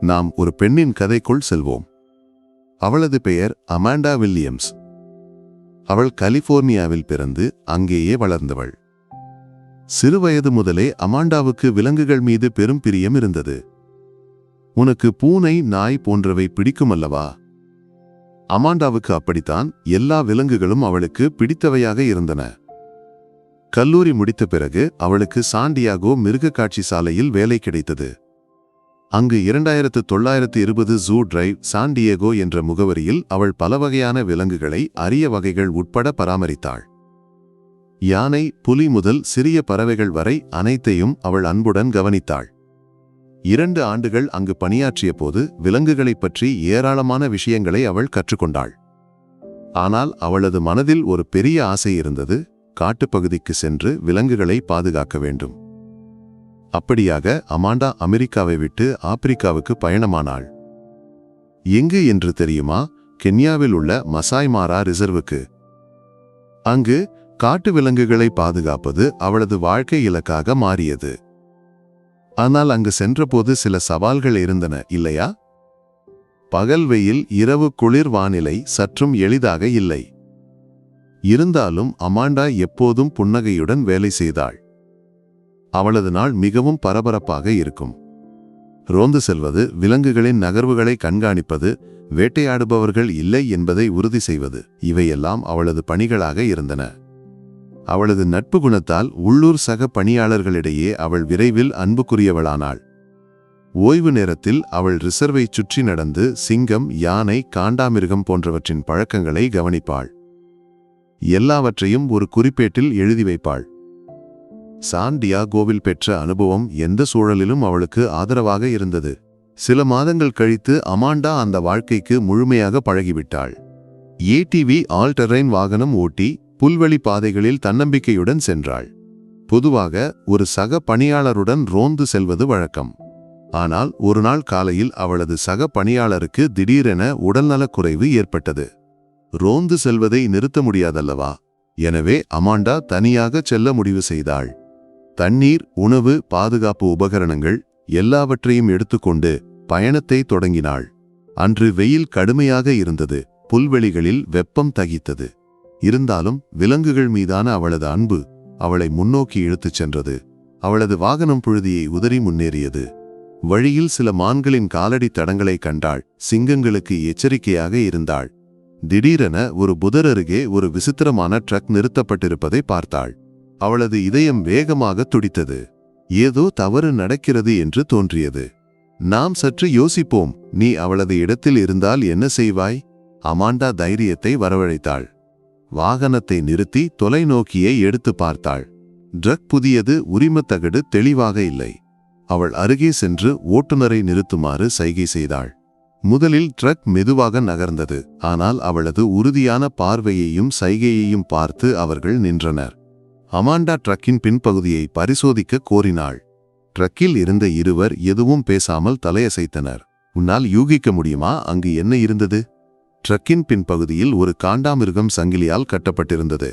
நாம் ஒரு பெண்ணின் கதைக்குள் செல்வோம். அவளது பெயர் அமாண்டா வில்லியம்ஸ். அவள் கலிபோர்னியாவில் பிறந்து அங்கேயே வளர்ந்தவள். சிறுவயது முதலே அமாண்டாவுக்கு விலங்குகள் மீது பெரும் பிரியம் இருந்தது. உனக்கு பூனை நாய் போன்றவை பிடிக்குமல்லவா? அமாண்டாவுக்கு அப்படித்தான் எல்லா விலங்குகளும் அவளுக்கு பிடித்தவையாக இருந்தன. கல்லூரி முடித்த பிறகு அவளுக்கு சாண்டியாகோ மிருக காட்சி சாலையில் வேலை கிடைத்தது. அங்கு இரண்டாயிரத்து தொள்ளாயிரத்து இருபது ஜூ டிரைவ் சாண்டியேகோ என்ற முகவரியில் அவள் பல வகையான விலங்குகளை அரிய வகைகள் உட்பட பராமரித்தாள். யானை புலி முதல் சிறிய பறவைகள் வரை அனைத்தையும் அவள் அன்புடன் கவனித்தாள். இரண்டு ஆண்டுகள் அங்கு பணியாற்றிய போது விலங்குகளைப் பற்றி ஏராளமான விஷயங்களை அவள் கற்றுக்கொண்டாள். ஆனால் அவளது மனதில் ஒரு பெரிய ஆசை இருந்தது காட்டுப்பகுதிக்கு சென்று விலங்குகளை பாதுகாக்க வேண்டும். அப்படியாக அமாண்டா அமெரிக்காவை விட்டு ஆப்பிரிக்காவுக்கு பயணமானாள். எங்கு என்று தெரியுமா? கென்யாவில் உள்ள மசாய் மாரா ரிசர்வுக்கு. அங்கு காட்டு விலங்குகளை பாதுகாப்பது அவளது வாழ்க்கை இலக்காக மாறியது. ஆனால் அங்கு சென்றபோது சில சவால்கள் இருந்தன இல்லையா? பகல் வெயில் இரவு குளிர் வானிலை சற்றும் எளிதாக இல்லை. இருந்தாலும் அமாண்டா எப்போதும் புன்னகையுடன் வேலை செய்தாள். அவளது நாள் மிகவும் பரபரப்பாக இருக்கும். ரோந்து செல்வது விலங்குகளின் நகர்வுகளை கண்காணிப்பது வேட்டையாடுபவர்கள் இல்லை என்பதை உறுதி செய்வது இவையெல்லாம் அவளது பணிகளாக இருந்தன. அவளது நட்பு குணத்தால் உள்ளூர் சக பணியாளர்களிடையே அவள் விரைவில் அன்புக்குரியவளானாள். ஓய்வு நேரத்தில் அவள் ரிசர்வை சுற்றி நடந்து சிங்கம் யானை காண்டாமிருகம் போன்றவற்றின் பழக்கங்களை கவனிப்பாள். எல்லாவற்றையும் ஒரு குறிப்பேட்டில் எழுதி வைப்பாள். சான் டியாகோவில் பெற்ற அனுபவம் எந்த சூழலிலும் அவளுக்கு ஆதரவாக இருந்தது. சில மாதங்கள் கழித்து அமாண்டா அந்த வாழ்க்கைக்கு முழுமையாக பழகிவிட்டாள். ஏடிவி ஆல்டரைன் வாகனம் ஓட்டி புல்வெளி பாதைகளில் தன்னம்பிக்கையுடன் சென்றாள். பொதுவாக ஒரு சக பணியாளருடன் ரோந்து செல்வது வழக்கம். ஆனால் ஒரு நாள் காலையில் அவளது சக பணியாளருக்கு திடீரென உடல்நலக் குறைவு ஏற்பட்டது. ரோந்து செல்வதை நிறுத்த முடியாதல்லவா? எனவே அமாண்டா தனியாக செல்ல முடிவு செய்தாள். தண்ணீர் உணவு பாதுகாப்பு உபகரணங்கள் எல்லாவற்றையும் எடுத்துக்கொண்டு பயணத்தை தொடங்கினாள். அன்று வெயில் கடுமையாக இருந்தது. புல்வெளிகளில் வெப்பம் தகித்தது. இருந்தாலும் விலங்குகள் மீதான அவளது அன்பு அவளை முன்னோக்கி இழுத்துச் சென்றது. அவளது வாகனம் புழுதியை உதறி முன்னேறியது. வழியில் சில மான்களின் காலடி தடங்களை கண்டாள். சிங்கங்களுக்கு எச்சரிக்கையாக இருந்தாள். திடீரென ஒரு புதர் அருகே ஒரு விசித்திரமான ட்ரக் நிறுத்தப்பட்டிருப்பதை பார்த்தாள். அவளது இதயம் வேகமாக துடித்தது. ஏதோ தவறு நடக்கிறது என்று தோன்றியது. நாம் சற்று யோசிப்போம் நீ அவளது இடத்தில் இருந்தால் என்ன செய்வாய்? அமாண்டா தைரியத்தை வரவழைத்தாள். வாகனத்தை நிறுத்தி தொலைநோக்கியை எடுத்து பார்த்தாள். ட்ரக் புதியது உரிமத்தகடு தெளிவாக இல்லை. அவள் அருகே சென்று ஓட்டுநரை நிறுத்துமாறு சைகை செய்தாள். முதலில் ட்ரக் மெதுவாக நகர்ந்தது ஆனால் அவளது உறுதியான பார்வையையும் சைகையையும் பார்த்து அவர்கள் நின்றனர். அமாண்டா ட்ரக்கின் பின்பகுதியை பரிசோதிக்க கோரினாள். ட்ரக்கில் இருந்த இருவர் எதுவும் பேசாமல் தலையசைத்தனர். உன்னால் யூகிக்க முடியுமா? அங்கு என்ன இருந்தது? ட்ரக்கின் பின்பகுதியில் ஒரு காண்டாமிருகம் சங்கிலியால் கட்டப்பட்டிருந்தது.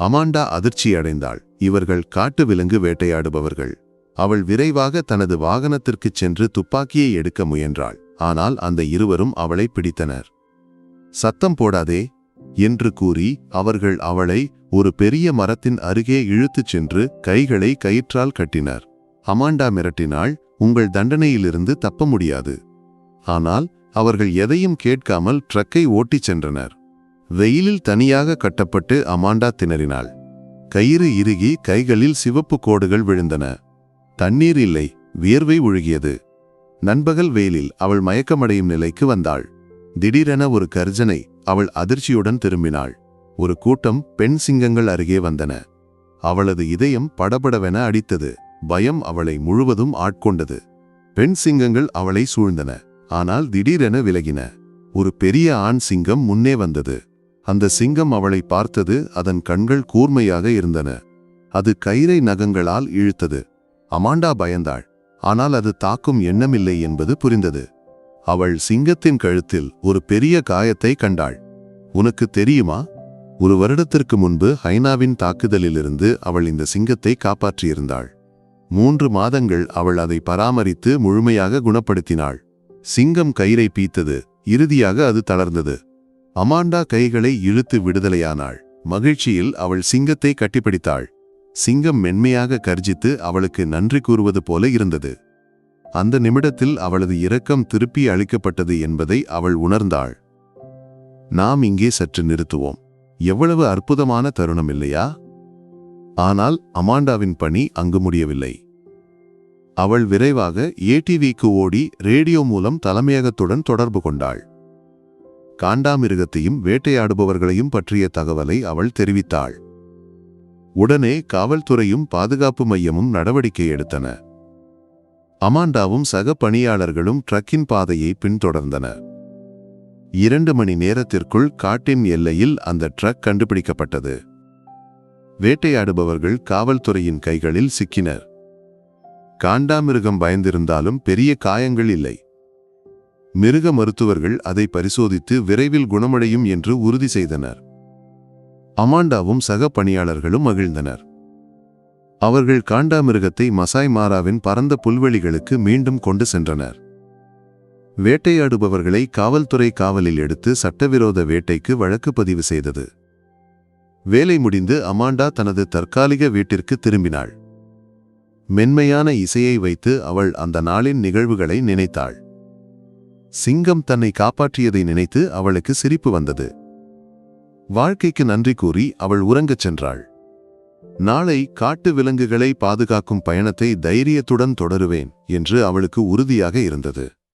அமாண்டா அதிர்ச்சி அடைந்தாள். இவர்கள் காட்டு விலங்கு வேட்டையாடுபவர்கள். அவள் விரைவாக தனது வாகனத்திற்குச் சென்று துப்பாக்கியை எடுக்க முயன்றாள். ஆனால் அந்த இருவரும் அவளை பிடித்தனர். சத்தம் போடாதே என்று கூறி அவர்கள் அவளை ஒரு பெரிய மரத்தின் அருகே இழுத்துச் சென்று கைகளை கயிற்றால் கட்டினர். அமாண்டா மிரட்டினாள் உங்கள் தண்டனையிலிருந்து தப்ப முடியாது. ஆனால் அவர்கள் எதையும் கேட்காமல் ட்ரக்கை ஓட்டிச் சென்றனர். வெயிலில் தனியாக கட்டப்பட்டு அமாண்டா திணறினாள். கயிறு இறுகி கைகளில் சிவப்பு கோடுகள் விழுந்தன. தண்ணீர் இல்லை வியர்வை ஒழுகியது நண்பகல் வெயிலில் அவள் மயக்கமடையும் நிலைக்கு வந்தாள். திடீரென ஒரு கர்ஜனை அவள் அதிர்ச்சியுடன் திரும்பினாள். ஒரு கூட்டம் பெண் சிங்கங்கள் அருகே வந்தன. அவளது இதயம் படபடவென அடித்தது. பயம் அவளை முழுவதும் ஆட்கொண்டது. பெண் சிங்கங்கள் அவளை சூழ்ந்தன. ஆனால் திடீரென விலகின. ஒரு பெரிய ஆண் சிங்கம் முன்னே வந்தது. அந்த சிங்கம் அவளை பார்த்தது. அதன் கண்கள் கூர்மையாக இருந்தன. அது கயிறை நகங்களால் இழுத்தது. அமாண்டா பயந்தாள். ஆனால் அது தாக்கும் எண்ணமில்லை என்பது புரிந்தது. அவள் சிங்கத்தின் கழுத்தில் ஒரு பெரிய காயத்தை கண்டாள். உனக்கு தெரியுமா? ஒரு வருடத்திற்கு முன்பு ஹைனாவின் தாக்குதலிலிருந்து அவள் இந்த சிங்கத்தை காப்பாற்றியிருந்தாள். மூன்று மாதங்கள் அவள் அதை பராமரித்து முழுமையாக குணப்படுத்தினாள். சிங்கம் கயிறை பீத்தது. இறுதியாக அது தளர்ந்தது. அமாண்டா கைகளை இழுத்து விடுதலையானாள். மகிழ்ச்சியில் அவள் சிங்கத்தை கட்டிப்பிடித்தாள். சிங்கம் மென்மையாக கர்ஜித்து அவளுக்கு நன்றி கூறுவது போல இருந்தது. அந்த நிமிடத்தில் அவளது இரக்கம் திருப்பி அளிக்கப்பட்டது என்பதை அவள் உணர்ந்தாள். நாம் இங்கே சற்று நிறுத்துவோம். எவ்வளவு அற்புதமான தருணம் இல்லையா? ஆனால் அமாண்டாவின் பணி அங்கு முடியவில்லை. அவள் விரைவாக ஏடிவிக்கு ஓடி ரேடியோ மூலம் தலைமையகத்துடன் தொடர்பு கொண்டாள். காண்டாமிருகத்தையும் வேட்டையாடுபவர்களையும் பற்றிய தகவலை அவள் தெரிவித்தாள். உடனே காவல்துறையும் பாதுகாப்பு மையமும் நடவடிக்கை எடுத்தன. அமாண்டாவும் சக பணியாளர்களும் ட்ரக்கின் பாதையை பின்தொடர்ந்தனர் இரண்டு மணி நேரத்திற்குள் காட்டின் எல்லையில் அந்த ட்ரக் கண்டுபிடிக்கப்பட்டது. வேட்டையாடுபவர்கள் காவல்துறையின் கைகளில் சிக்கினர். காண்டாமிருகம் பயந்திருந்தாலும் பெரிய காயங்கள் இல்லை. மிருக மருத்துவர்கள் அதை பரிசோதித்து விரைவில் குணமடையும் என்று உறுதி செய்தனர். அமாண்டாவும் சக பணியாளர்களும் மகிழ்ந்தனர். அவர்கள் காண்டாமிருகத்தை மசாய் மாராவின் பரந்த புல்வெளிகளுக்கு மீண்டும் கொண்டு சென்றனர். வேட்டையாடுபவர்களை காவல்துறை காவலில் எடுத்து சட்டவிரோத வேட்டைக்கு வழக்கு பதிவு செய்தது. வேலை முடிந்து அமாண்டா தனது தற்காலிக வீட்டிற்கு திரும்பினாள். மென்மையான இசையை வைத்து அவள் அந்த நாளின் நிகழ்வுகளை நினைத்தாள். சிங்கம் தன்னை காப்பாற்றியதை நினைத்து அவளுக்கு சிரிப்பு வந்தது. வாழ்க்கைக்கு நன்றி கூறி அவள் உறங்கச் சென்றாள். நாளை காட்டு விலங்குகளை பாதுகாக்கும் பயணத்தை தைரியத்துடன் தொடருவேன் என்று அவளுக்கு உறுதியாக இருந்தது.